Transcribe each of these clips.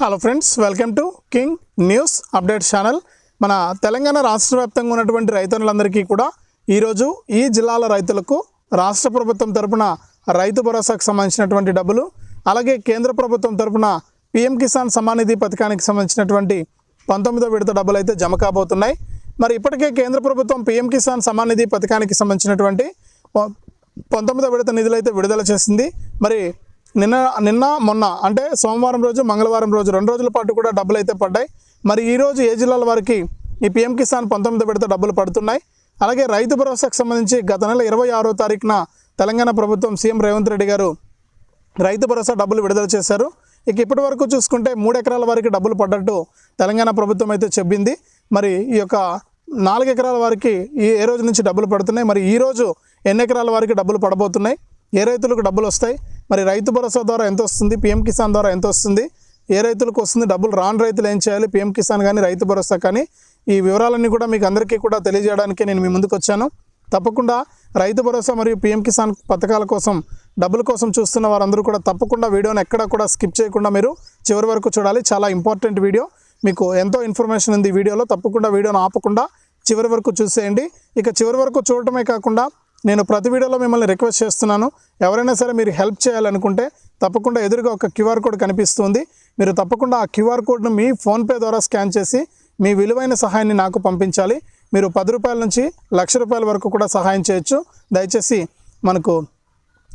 Hello friends welcome to king news update channel మన తెలంగాణ రాష్ట్ర వ్యాప్తంగా ఉన్నటువంటి రైతులందరికీ కూడా ఈరోజు ఈ జిల్లాల రైతులకు రాష్ట్ర ప్రభుత్వం తరపున రైతు భరోసాకు సంబంధించినటువంటి డబ్బులు అలాగే కేంద్ర ప్రభుత్వం తరపున పిఎం కిసాన్ సమానిధి నిధి పథకానికి సంబంధించినటువంటి పంతొమ్మిదో విడత డబ్బులు అయితే జమ కాబోతున్నాయి. మరి ఇప్పటికే కేంద్ర ప్రభుత్వం పిఎం కిసాన్ సమానిధి పథకానికి సంబంధించినటువంటి పంతొమ్మిదో విడత నిధులు అయితే విడుదల చేసింది. మరి నిన్న నిన్న మొన్న అంటే సోమవారం రోజు మంగళవారం రోజు రెండు రోజుల పాటు కూడా డబ్బులు అయితే పడ్డాయి. మరి ఈ రోజు ఏ జిల్లాల వారికి ఈ పిఎం కిసాన్ పంతొమ్మిది విడత డబ్బులు పడుతున్నాయి? అలాగే రైతు భరోసాకు సంబంధించి గత నెల ఇరవై ఆరో తారీఖున తెలంగాణ ప్రభుత్వం సీఎం రేవంత్ రెడ్డి గారు రైతు భరోసా డబ్బులు విడుదల చేశారు. ఇక ఇప్పటి వరకు చూసుకుంటే మూడు ఎకరాల వారికి డబ్బులు పడ్డట్టు తెలంగాణ ప్రభుత్వం అయితే చెప్పింది. మరి ఈ యొక్క నాలుగు ఎకరాల వారికి ఈ ఏ రోజు నుంచి డబ్బులు పడుతున్నాయి. మరి ఈ రోజు ఎన్ని ఎకరాల వారికి డబ్బులు పడబోతున్నాయి? ఏ రైతులకు డబ్బులు వస్తాయి? మరి రైతు భరోసా ద్వారా ఎంత వస్తుంది? పిఎం కిసాన్ ద్వారా ఎంత వస్తుంది? ఏ రైతులకు వస్తుంది? డబ్బులు రాని రైతులు ఏం చేయాలి? పిఎం కిసాన్ కానీ రైతు భరోసా కానీ ఈ వివరాలన్నీ కూడా మీకు అందరికీ కూడా తెలియజేయడానికి నేను మీ ముందుకు వచ్చాను. తప్పకుండా రైతు భరోసా మరియు పిఎం కిసాన్ పథకాల కోసం డబ్బుల కోసం చూస్తున్న వారందరూ కూడా తప్పకుండా వీడియోని ఎక్కడ కూడా స్కిప్ చేయకుండా మీరు చివరి వరకు చూడాలి. చాలా ఇంపార్టెంట్ వీడియో. మీకు ఎంతో ఇన్ఫర్మేషన్ ఉంది వీడియోలో. తప్పకుండా వీడియోను ఆపకుండా చివరి వరకు చూసేయండి. ఇక చివరి వరకు చూడటమే కాకుండా నేను ప్రతి వీడియోలో మిమ్మల్ని రిక్వెస్ట్ చేస్తున్నాను. ఎవరైనా సరే మీరు హెల్ప్ చేయాలనుకుంటే తప్పకుండా ఎదురుగా ఒక క్యూఆర్ కోడ్ కనిపిస్తుంది. మీరు తప్పకుండా ఆ క్యూఆర్ కోడ్ను మీ ఫోన్పే ద్వారా స్కాన్ చేసి మీ విలువైన సహాయాన్ని నాకు పంపించాలి. మీరు పది రూపాయల నుంచి లక్ష రూపాయల వరకు కూడా సహాయం చేయొచ్చు. దయచేసి మనకు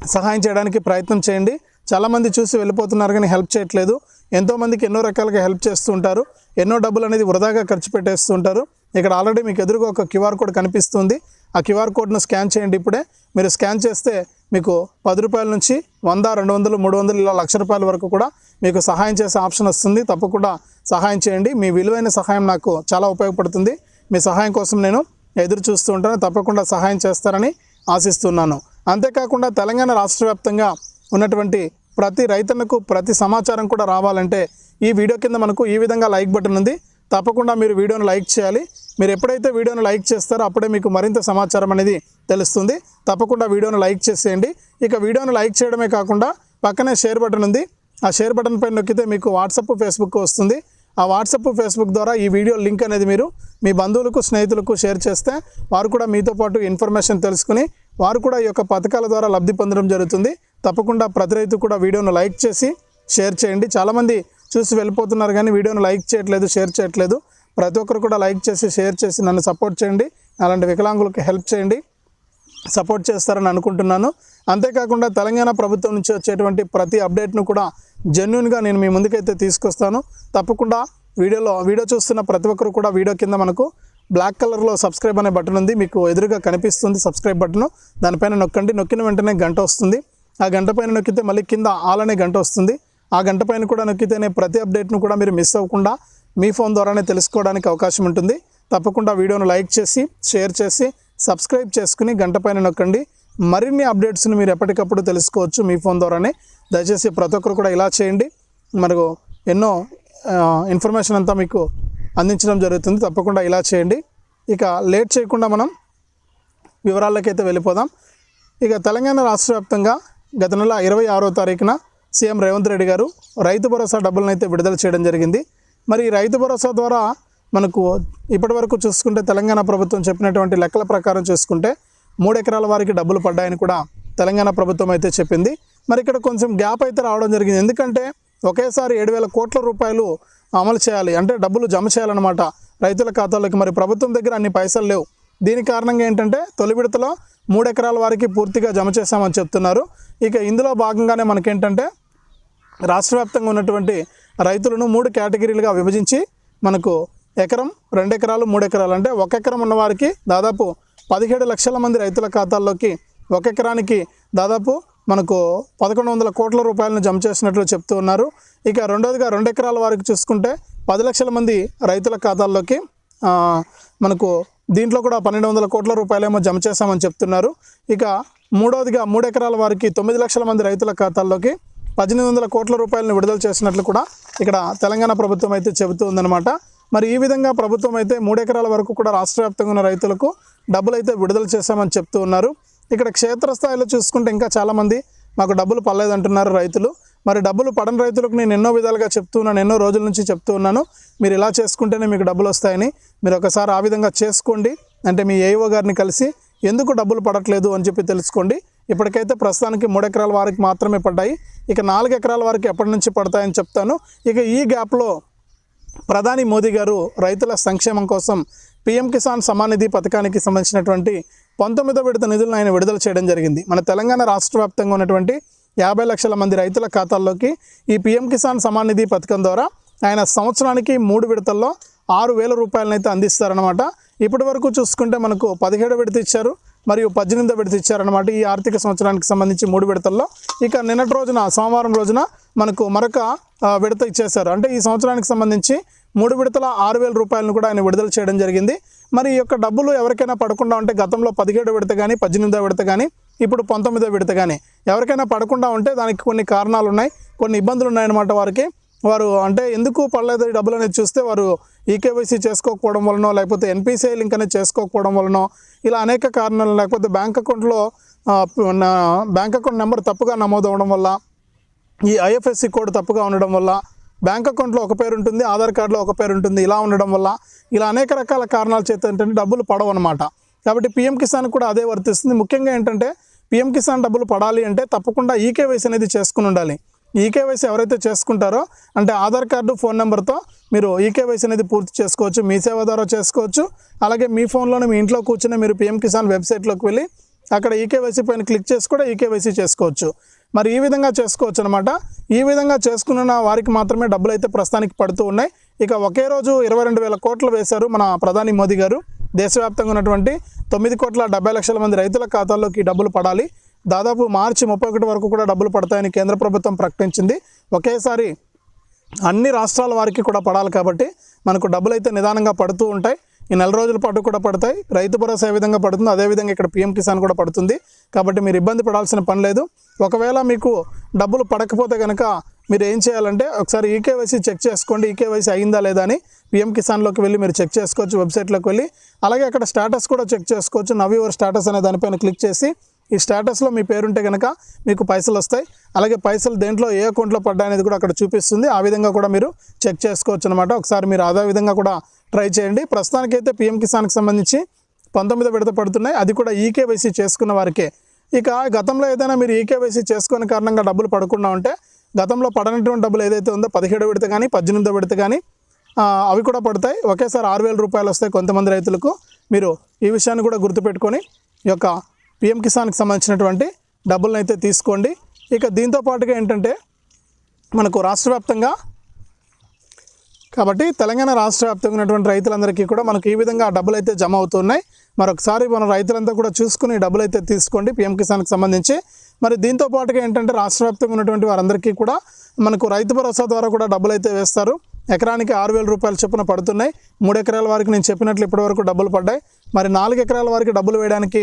సహాయం చేయడానికి ప్రయత్నం చేయండి. చాలామంది చూసి వెళ్ళిపోతున్నారు కానీ హెల్ప్ చేయట్లేదు. ఎంతోమందికి ఎన్నో రకాలుగా హెల్ప్ చేస్తూ ఉంటారు. ఎన్నో డబ్బులు అనేది వృధాగా ఖర్చు పెట్టేస్తూ ఉంటారు. ఇక్కడ ఆల్రెడీ మీకు ఎదురుగా ఒక క్యూఆర్ కోడ్ కనిపిస్తుంది. ఆ క్యూఆర్ కోడ్ను స్కాన్ చేయండి ఇప్పుడే. మీరు స్కాన్ చేస్తే మీకు పది రూపాయల నుంచి వంద రెండు వందలు మూడు వందలు ఇలా లక్ష రూపాయల వరకు కూడా మీకు సహాయం చేసే ఆప్షన్ వస్తుంది. తప్పకుండా సహాయం చేయండి. మీ విలువైన సహాయం నాకు చాలా ఉపయోగపడుతుంది. మీ సహాయం కోసం నేను ఎదురు చూస్తూ ఉంటాను. తప్పకుండా సహాయం చేస్తారని ఆశిస్తున్నాను. అంతేకాకుండా తెలంగాణ రాష్ట్ర వ్యాప్తంగా ఉన్నటువంటి ప్రతి రైతన్నకు ప్రతి సమాచారం కూడా రావాలంటే ఈ వీడియో కింద మనకు ఈ విధంగా లైక్ బటన్ ఉంది. తప్పకుండా మీరు వీడియోను లైక్ చేయాలి. మీరు ఎప్పుడైతే వీడియోను లైక్ చేస్తారో అప్పుడే మీకు మరింత సమాచారం అనేది తెలుస్తుంది. తప్పకుండా వీడియోను లైక్ చేసేయండి. ఇక వీడియోను లైక్ చేయడమే కాకుండా పక్కనే షేర్ బటన్ ఉంది. ఆ షేర్ బటన్ పైన నొక్కితే మీకు వాట్సప్ ఫేస్బుక్ వస్తుంది. ఆ వాట్సప్ ఫేస్బుక్ ద్వారా ఈ వీడియో లింక్ అనేది మీరు మీ బంధువులకు స్నేహితులకు షేర్ చేస్తే వారు కూడా మీతో పాటు ఇన్ఫర్మేషన్ తెలుసుకుని వారు కూడా ఈ యొక్క పథకాల ద్వారా లబ్ధి పొందడం జరుగుతుంది. తప్పకుండా ప్రతి రైతు కూడా వీడియోను లైక్ చేసి షేర్ చేయండి. చాలామంది చూసి వెళ్ళిపోతున్నారు కానీ వీడియోను లైక్ చేయట్లేదు షేర్ చేయట్లేదు. ప్రతి ఒక్కరు కూడా లైక్ చేసి షేర్ చేసి నన్ను సపోర్ట్ చేయండి. అలాంటి వికలాంగులకు హెల్ప్ చేయండి. సపోర్ట్ చేస్తారని అనుకుంటున్నాను. అంతేకాకుండా తెలంగాణ ప్రభుత్వం నుంచి వచ్చేటువంటి ప్రతి అప్డేట్ను కూడా జెన్యున్గా నేను మీ ముందుకైతే తీసుకొస్తాను. తప్పకుండా వీడియోలో వీడియో చూస్తున్న ప్రతి ఒక్కరు కూడా వీడియో కింద మనకు బ్లాక్ కలర్లో సబ్స్క్రైబ్ అనే బటన్ ఉంది. మీకు ఎదురుగా కనిపిస్తుంది సబ్స్క్రైబ్ బటన్. దానిపైన నొక్కండి. నొక్కిన వెంటనే గంట వస్తుంది. ఆ గంట పైన నొక్కితే మళ్ళీ కింద ఆల్ అనే గంట వస్తుంది. ఆ గంట పైన కూడా నొక్కితేనే ప్రతి అప్డేట్ను కూడా మీరు మిస్ అవ్వకుండా మీ ఫోన్ ద్వారానే తెలుసుకోవడానికి అవకాశం ఉంటుంది. తప్పకుండా వీడియోను లైక్ చేసి షేర్ చేసి సబ్స్క్రైబ్ చేసుకుని గంట పైన నొక్కండి. మరిన్ని అప్డేట్స్ని మీరు ఎప్పటికప్పుడు తెలుసుకోవచ్చు మీ ఫోన్ ద్వారానే. దయచేసి ప్రతి ఒక్కరు కూడా ఇలా చేయండి. మనకు ఎన్నో ఇన్ఫర్మేషన్ అంతా మీకు అందించడం జరుగుతుంది. తప్పకుండా ఇలా చేయండి. ఇక లేట్ చేయకుండా మనం వివరాలకైతే వెళ్ళిపోదాం. ఇక తెలంగాణ రాష్ట్ర వ్యాప్తంగా గత నెల ఇరవై ఆరో తారీఖున సీఎం రేవంత్ రెడ్డి గారు రైతు భరోసా డబ్బులను అయితే విడుదల చేయడం జరిగింది. మరి రైతు భరోసా ద్వారా మనకు ఇప్పటి వరకు చూసుకుంటే తెలంగాణ ప్రభుత్వం చెప్పినటువంటి లెక్కల ప్రకారం చూసుకుంటే మూడు ఎకరాల వారికి డబ్బులు పడ్డాయని కూడా తెలంగాణ ప్రభుత్వం అయితే చెప్పింది. మరి ఇక్కడ కొంచెం గ్యాప్ అయితే రావడం జరిగింది. ఎందుకంటే ఒకేసారి ఏడు వేల కోట్ల రూపాయలు అమలు చేయాలి. అంటే డబ్బులు జమ చేయాలన్నమాట. రైతుల ఖాతాలోకి మరి ప్రభుత్వం దగ్గర అన్ని పైసలు లేవు. దీని కారణంగా ఏంటంటే తొలి విడతలో మూడు ఎకరాల వారికి పూర్తిగా జమ చేశామని చెప్తున్నారు. ఇక ఇందులో భాగంగానే మనకేంటంటే రాష్ట్ర వ్యాప్తంగా ఉన్నటువంటి రైతులను మూడు కేటగిరీలుగా విభజించి మనకు ఎకరం రెండు ఎకరాలు మూడు ఎకరాలు. అంటే ఒక ఎకరం ఉన్న వారికి దాదాపు పదిహేడు లక్షల మంది రైతుల ఖాతాల్లోకి ఒక ఎకరానికి దాదాపు మనకు పదకొండు వందల కోట్ల రూపాయలను జమ చేసినట్లు చెప్తూ ఉన్నారు. ఇక రెండోదిగా రెండు ఎకరాల వారికి చూసుకుంటే పది లక్షల మంది రైతుల ఖాతాల్లోకి మనకు దీంట్లో కూడా పన్నెండు వందల కోట్ల రూపాయలేమో జమ చేశామని చెప్తున్నారు. ఇక మూడవదిగా మూడు ఎకరాల వారికి తొమ్మిది లక్షల మంది రైతుల ఖాతాల్లోకి పద్దెనిమిది వందల కోట్ల రూపాయలను విడుదల చేసినట్లు కూడా ఇక్కడ తెలంగాణ ప్రభుత్వం అయితే చెబుతూ ఉందన్నమాట. మరి ఈ విధంగా ప్రభుత్వం అయితే మూడెకరాల వరకు కూడా రాష్ట్ర వ్యాప్తంగా ఉన్న రైతులకు డబ్బులు అయితే విడుదల చేశామని చెప్తూ ఉన్నారు. ఇక్కడ క్షేత్రస్థాయిలో చూసుకుంటే ఇంకా చాలామంది మాకు డబ్బులు పడలేదంటున్నారు రైతులు. మరి డబ్బులు పడని రైతులకు నేను ఎన్నో విధాలుగా చెప్తూ ఉన్నాను ఎన్నో రోజుల నుంచి చెప్తూ ఉన్నాను. మీరు ఇలా చేసుకుంటేనే మీకు డబ్బులు వస్తాయని మీరు ఒకసారి ఆ విధంగా చేసుకోండి. అంటే మీ ఏఓ గారిని కలిసి ఎందుకు డబ్బులు పడట్లేదు అని చెప్పి తెలుసుకోండి. ఇప్పటికైతే ప్రస్తుతానికి మూడు ఎకరాల వారికి మాత్రమే పడ్డాయి. ఇక నాలుగు ఎకరాల వారికి ఎప్పటి నుంచి పడతాయని చెప్తాను. ఇక ఈ గ్యాప్లో ప్రధాని మోదీ గారు రైతుల సంక్షేమం కోసం పీఎం కిసాన్ సమాన్ నిధి పథకానికి సంబంధించినటువంటి పంతొమ్మిదో విడత నిధులను ఆయన విడుదల చేయడం జరిగింది. మన తెలంగాణ రాష్ట్ర వ్యాప్తంగా ఉన్నటువంటి యాభై లక్షల మంది రైతుల ఖాతాల్లోకి ఈ పీఎం కిసాన్ సమాన్ నిధి పథకం ద్వారా ఆయన సంవత్సరానికి మూడు విడతల్లో ఆరు వేల రూపాయలనైతే అందిస్తారనమాట ఇప్పటి వరకు చూసుకుంటే మనకు పదిహేడు విడత ఇచ్చారు. మరియు పద్దెనిమిదో విడత ఇచ్చారనమాట ఈ ఆర్థిక సంవత్సరానికి సంబంధించి మూడు విడతల్లో. ఇక నిన్నటి రోజున సోమవారం రోజున మనకు మరొక విడత ఇచ్చేశారు. అంటే ఈ సంవత్సరానికి సంబంధించి మూడు విడతల ఆరు వేల రూపాయలను కూడా ఆయన విడుదల చేయడం జరిగింది. మరి ఈ యొక్క డబ్బులు ఎవరికైనా పడకుండా ఉంటే గతంలో పదిహేడు విడత కానీ పద్దెనిమిదో విడత కానీ ఇప్పుడు పంతొమ్మిదో విడత కానీ ఎవరికైనా పడకుండా ఉంటే దానికి కొన్ని కారణాలు ఉన్నాయి కొన్ని ఇబ్బందులు ఉన్నాయన్నమాట వారికి. వారు అంటే ఎందుకు పడలేదు ఈ డబ్బులు అనేది చూస్తే వారు ఈకేవైసీ చేసుకోకపోవడం వలనో లేకపోతే ఎన్పిసిఐ లింక్ అనేది చేసుకోకపోవడం వలనో ఇలా అనేక కారణాలు లేకపోతే బ్యాంక్ అకౌంట్లో నా- బ్యాంక్ అకౌంట్ నెంబర్ తప్పుగా నమోదు అవ్వడం వల్ల ఈ ఐఎఫ్ఎస్సి కోడ్ తప్పుగా ఉండడం వల్ల బ్యాంక్ అకౌంట్లో ఒక పేరు ఉంటుంది ఆధార్ కార్డులో ఒక పేరు ఉంటుంది ఇలా ఉండడం వల్ల ఇలా అనేక రకాల కారణాల చేత ఏంటంటే డబ్బులు పడవన్నమాట. అనమాట కాబట్టి పిఎం కిసాన్ కూడా అదే వర్తిస్తుంది. ముఖ్యంగా ఏంటంటే పిఎం కిసాన్ డబ్బులు పడాలి అంటే తప్పకుండా ఈకేవైసీ అనేది చేసుకుని ఉండాలి. ఈకేవైసీ ఎవరైతే చేసుకుంటారో అంటే ఆధార్ కార్డు ఫోన్ నెంబర్తో మీరు ఈకేవైసీ అనేది పూర్తి చేసుకోవచ్చు. మీ సేవ ద్వారా చేసుకోవచ్చు. అలాగే మీ ఫోన్లోనే మీ ఇంట్లో కూర్చుని మీరు పిఎం కిసాన్ వెబ్సైట్లోకి వెళ్ళి అక్కడ ఈకేవైసీ పైన క్లిక్ చేసి కూడా ఈకేవైసీ చేసుకోవచ్చు. మరి ఈ విధంగా చేసుకోవచ్చు అనమాట ఈ విధంగా చేసుకున్న వారికి మాత్రమే డబ్బులు అయితే ప్రస్తుతానికి పడుతూ ఉన్నాయి. ఇక ఒకే రోజు ఇరవై రెండు వేల కోట్లు వేశారు మన ప్రధాని మోదీ గారు. దేశవ్యాప్తంగా ఉన్నటువంటి తొమ్మిది కోట్ల డెబ్బై లక్షల మంది రైతుల ఖాతాల్లోకి డబ్బులు పడాలి. దాదాపు మార్చి ముప్పై ఒకటి వరకు కూడా డబ్బులు పడతాయని కేంద్ర ప్రభుత్వం ప్రకటించింది. ఒకేసారి అన్ని రాష్ట్రాల వారికి కూడా పడాలి కాబట్టి మనకు డబ్బులు అయితే నిదానంగా పడుతూ ఉంటాయి. ఈ నెల రోజుల పాటు కూడా పడతాయి. రైతు భరోసా ఏ విధంగా పడుతుందో అదేవిధంగా ఇక్కడ పిఎం కిసాన్ కూడా పడుతుంది. కాబట్టి మీరు ఇబ్బంది పడాల్సిన పని లేదు. ఒకవేళ మీకు డబ్బులు పడకపోతే కనుక మీరు ఏం చేయాలంటే ఒకసారి ఈకేవైసీ చెక్ చేసుకోండి. ఈకేవైసీ అయిందా లేదా అని పిఎం కిసాన్లోకి వెళ్ళి మీరు చెక్ చేసుకోవచ్చు వెబ్సైట్లోకి వెళ్ళి. అలాగే అక్కడ స్టేటస్ కూడా చెక్ చేసుకోవచ్చు. నవ్ యువర్ స్టేటస్ అనే దానిపైన క్లిక్ చేసి ఈ స్టేటస్లో మీ పేరుంటే కనుక మీకు పైసలు వస్తాయి. అలాగే పైసలు దేంట్లో ఏ అకౌంట్లో పడ్డా అనేది కూడా అక్కడ చూపిస్తుంది. ఆ విధంగా కూడా మీరు చెక్ చేసుకోవచ్చు అనమాట ఒకసారి మీరు అదే విధంగా కూడా ట్రై చేయండి. ప్రస్తుతానికైతే పిఎం కిసాన్కి సంబంధించి పంతొమ్మిది విడత పడుతున్నాయి. అది కూడా ఈకేవైసీ చేసుకున్న వారికే. ఇక గతంలో ఏదైనా మీరు ఈకేవైసీ చేసుకునే కారణంగా డబ్బులు పడకుండా ఉంటే గతంలో పడనటువంటి డబ్బులు ఏదైతే ఉందో పదిహేడు విడత కానీ పద్దెనిమిదో విడత కానీ అవి కూడా పడతాయి. ఒకేసారి ఆరు వేల రూపాయలు వస్తాయి కొంతమంది రైతులకు. మీరు ఈ విషయాన్ని కూడా గుర్తుపెట్టుకొని ఈ యొక్క పిఎం కిసాన్కి సంబంధించినటువంటి డబ్బులను అయితే తీసుకోండి. ఇక దీంతో పాటుగా ఏంటంటే మనకు రాష్ట్ర వ్యాప్తంగా కాబట్టి తెలంగాణ రాష్ట్ర వ్యాప్తంగా ఉన్నటువంటి రైతులందరికీ కూడా మనకు ఈ విధంగా డబ్బులు అయితే జమ అవుతున్నాయి. మరొకసారి మన రైతులంతా కూడా చూసుకుని డబ్బులు అయితే తీసుకోండి పిఎం కిసాన్కి సంబంధించి. మరి దీంతో పాటుగా ఏంటంటే రాష్ట్ర వ్యాప్తంగా ఉన్నటువంటి వారందరికీ కూడా మనకు రైతు భరోసా ద్వారా కూడా డబ్బులు అయితే వేస్తారు. ఎకరానికి ఆరు వేల రూపాయల చొప్పున పడుతున్నాయి. మూడు ఎకరాల వారికి నేను చెప్పినట్లు ఇప్పటివరకు డబ్బులు పడ్డాయి. మరి నాలుగు ఎకరాల వారికి డబ్బులు వేయడానికి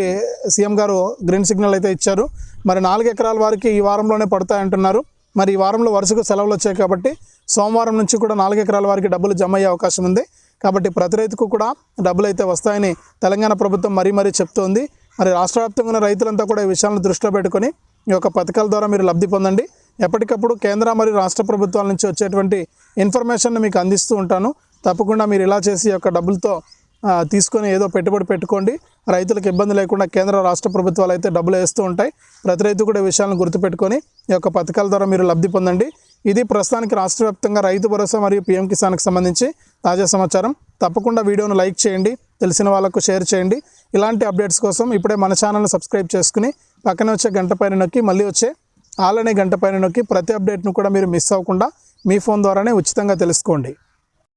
సీఎం గారు గ్రీన్ సిగ్నల్ అయితే ఇచ్చారు. మరి నాలుగు ఎకరాల వారికి ఈ వారంలోనే పడతాయంటున్నారు. మరి ఈ వారంలో వరుసగా సెలవులు వచ్చాయి కాబట్టి సోమవారం నుంచి కూడా నాలుగు ఎకరాల వారికి డబ్బులు జమ అయ్యే అవకాశం ఉంది. కాబట్టి ప్రతి రైతుకు కూడా డబ్బులు అయితే వస్తాయని తెలంగాణ ప్రభుత్వం మరీ మరీ చెప్తోంది. మరి రాష్ట్ర వ్యాప్తంగా ఉన్న రైతులంతా కూడా ఈ విషయాలను దృష్టిలో పెట్టుకొని ఈ యొక్క పథకాల ద్వారా మీరు లబ్ధి పొందండి. ఎప్పటికప్పుడు కేంద్ర మరియు రాష్ట్ర ప్రభుత్వాల నుంచి వచ్చేటువంటి ఇన్ఫర్మేషన్ మీకు అందిస్తూ ఉంటాను. తప్పకుండా మీరు ఇలా చేసి ఈ యొక్క డబ్బులతో తీసుకొని ఏదో పెట్టుబడి పెట్టుకోండి. రైతులకు ఇబ్బంది లేకుండా కేంద్ర రాష్ట్ర ప్రభుత్వాలు అయితే డబ్బులు వేస్తూ ఉంటాయి. ప్రతి రైతు కూడా విషయాలను గుర్తుపెట్టుకొని ఈ యొక్క పథకాల ద్వారా మీరు లబ్ధి పొందండి. ఇది ప్రస్తుతానికి రాష్ట్ర వ్యాప్తంగా రైతు భరోసా మరియు పీఎం కిసాన్కి సంబంధించి తాజా సమాచారం. తప్పకుండా వీడియోను లైక్ చేయండి. తెలిసిన వాళ్ళకు షేర్ చేయండి. ఇలాంటి అప్డేట్స్ కోసం ఇప్పుడే మన ఛానల్ని సబ్స్క్రైబ్ చేసుకుని పక్కనే వచ్చే గంట పైన నొక్కి మళ్ళీ వచ్చే ఆలనే గంట పైన నొక్కి ప్రతి అప్డేట్ను కూడా మీరు మిస్ అవ్వకుండా మీ ఫోన్ ద్వారానే ఉచితంగా తెలుసుకోండి.